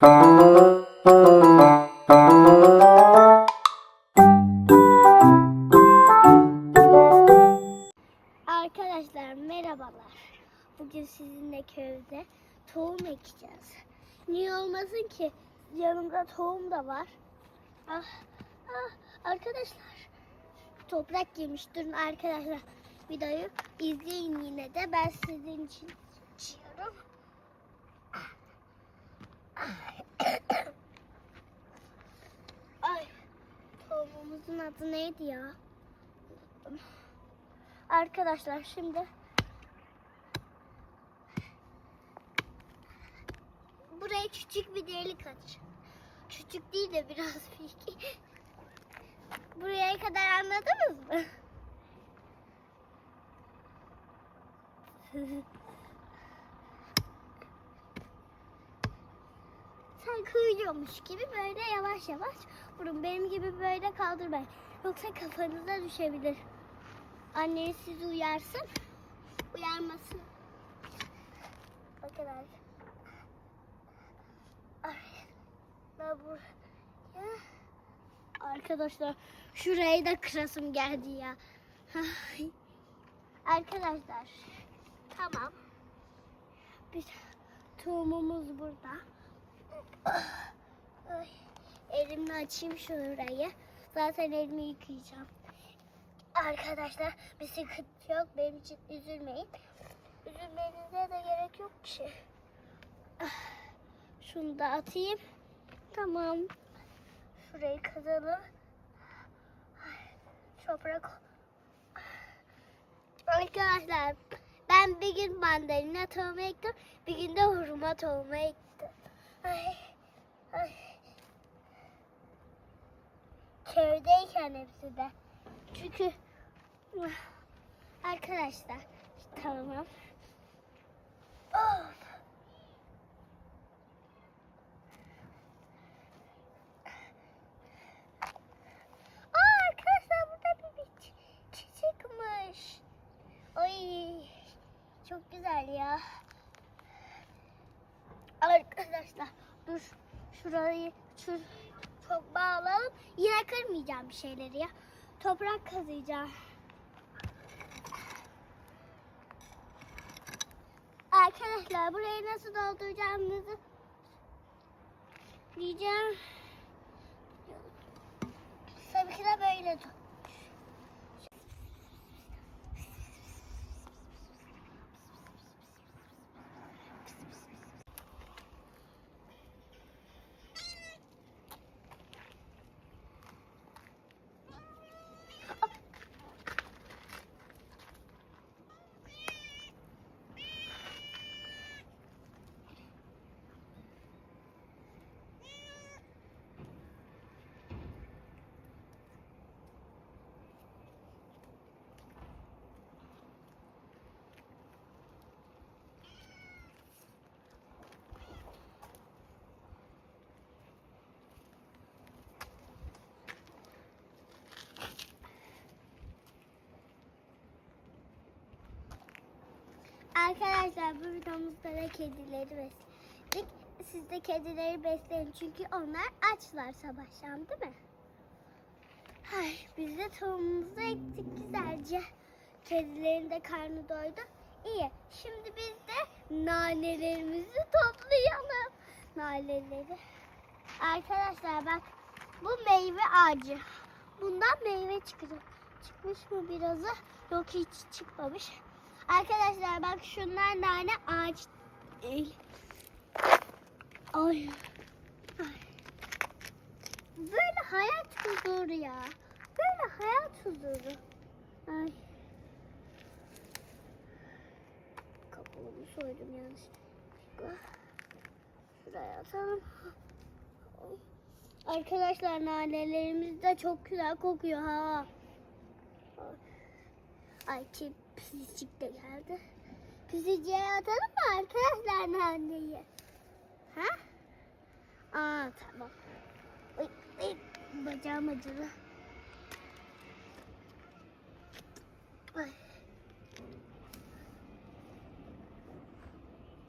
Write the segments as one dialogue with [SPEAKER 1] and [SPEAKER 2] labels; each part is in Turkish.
[SPEAKER 1] Arkadaşlar merhabalar. Bugün sizinle köyde tohum ekeceğiz. Niye olmasın ki? Yanımda tohum da var. Ah, ah, arkadaşlar toprak girmiş. Durun arkadaşlar videoyu izleyin yine de. Ben sizin için açıyorum. Ay, tohumumuzun adı neydi ya? Arkadaşlar şimdi buraya küçük bir delik aç. Küçük değil de biraz büyük. Buraya kadar anladınız mı? Sen kıyıyormuş gibi böyle yavaş yavaş vurun. Benim gibi böyle kaldırmayın. Yoksa kafanıza düşebilir. Anneniz sizi uyarsın. Uyarmasın. Bakın arkadaşlar. Arkadaşlar şurayı da kırasım geldi ya. Arkadaşlar tamam. Bir tohumumuz burada. Elimle açayım şurayı. Zaten elimi yıkayacağım. Arkadaşlar bir sıkıntı yok. Benim için üzülmeyin. Üzülmenize de gerek yok ki. Ah, Şunu da atayım. Tamam. Şurayı kazalım. Toprak. Arkadaşlar ben bir gün mandalina tohumu ektim. Bir gün de hurma tohumu ektim. Ay, ay. Köydeyken hepsi de. Çünkü arkadaşlar tamam. Of. Çok güzel ya. Arkadaşlar dur şurayı şu çok bağlayalım. Yine kırmayacağım bir şeyleri ya. Toprak kazıyacağım. Arkadaşlar burayı nasıl dolduracağımızı diyeceğim. Tabii ki de böyle dur. Arkadaşlar bu videomuzda da kedileri besledik. Siz de kedileri besleyin çünkü onlar açlar sabahtan değil mi? Ay, biz de tohumumuzu ektik güzelce. Kedilerin de karnı doydu. İyi. Şimdi biz de nanelerimizi toplayalım. Naneleri. Arkadaşlar bak bu meyve ağacı. Bundan meyve çıkacak. Çıkmış mı birazı? Yok hiç çıkmamış. Arkadaşlar bak şunlar nane ağaç değil. Ay. Ay. Böyle hayat huzuru ya. Böyle hayat huzuru. Ay. Kapımı soydum yanlışlıkla. Şuraya atalım. Arkadaşlar nanelerimiz de çok güzel kokuyor ha. Ay ki pisicik de geldi. Pisiciye atalım mı arkadaşlar naneyi? Ha? Aa tamam. Ay, ay, bacağım acıdı. Ay.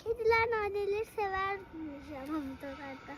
[SPEAKER 1] Kediler naneleri sever Yaşamam buralarda.